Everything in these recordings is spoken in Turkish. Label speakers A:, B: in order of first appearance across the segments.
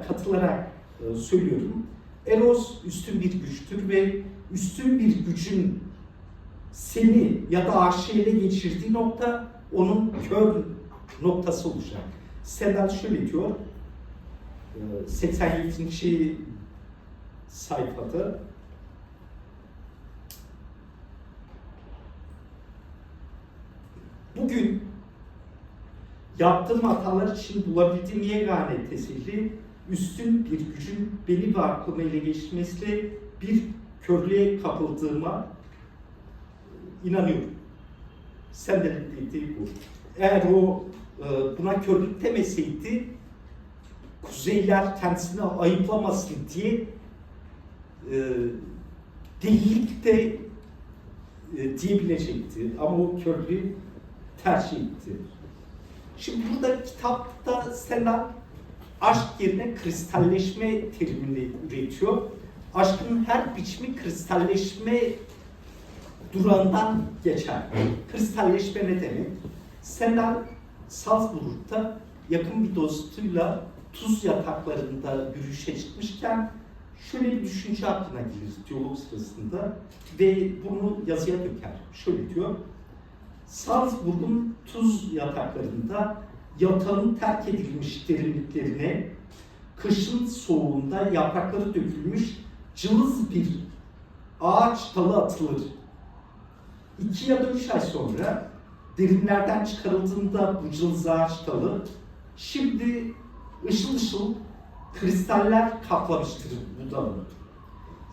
A: da katılarak e, söylüyorum. Eros üstün bir güçtür ve üstün bir gücün seni ya da aşığı ele geçirdiği nokta onun kör noktası olacak. Stendhal şöyle diyor, e, 87. sayfada Bugün yaptığım hatalar için bulabildiğim yegane teselli üstün bir gücün beni ve aklımı ele geçirmesiyle bir körlüğe kapıldığıma inanıyorum. Senden dediği bu. Eğer o e, buna körlük demeseydi Kuzeyler kendisini ayıplamasın diye e, delilik de e, diyebilecekti. Ama o körlüğü tercih etti. Şimdi burada kitapta Stendhal aşk yerine kristalleşme terimini üretiyor. Aşkın her biçimi kristalleşme durağından geçer. Kristalleşme ne demek? Stendhal Salzburg'da yakın bir dostuyla tuz yataklarında yürüyüşe çıkmışken şöyle bir düşünce aklına gelir diyalog sırasında ve bunu yazıya döker. Şöyle diyor. Salzburg'un tuz yataklarında yatağın terk edilmiş derinliklerine kışın soğuğunda yaprakları dökülmüş cılız bir ağaç dalı atılır. İki ya da üç ay sonra derinlerden çıkarıldığında bu cılız ağaç dalı şimdi ışıl ışıl kristaller kaplamıştır bu dalı.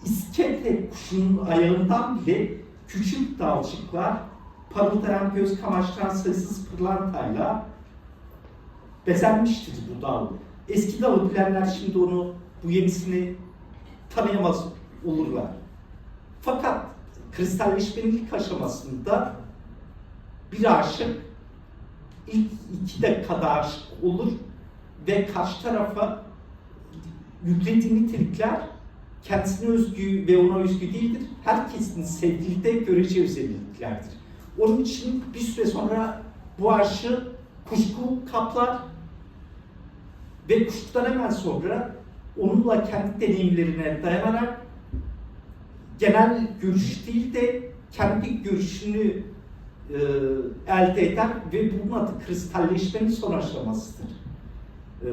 A: İskele kuşunun ayağından bile küçük dalcıklar parıldayan göz kamaştıran sayısız pırlantayla bezenmiştir bu dal. Eski dalı bilenler şimdi onu, bu yenisini tanıyamaz olurlar. Fakat kristalleşmenin ilk aşamasında bir aşık ilk iki dakikada aşık olur ve karşı tarafa yüklediği nitelikler kendisine özgü ve ona özgü değildir. Herkesin sevdiği de görece özelliklerdir. Onun için bir süre sonra bu aşı kuşku kaplar ve kuşkudan hemen sonra onunla kendi deneyimlerine dayanarak genel görüş değil de kendi görüşünü e, elde eder ve bunun adı kristalleşmenin son aşamasıdır. E,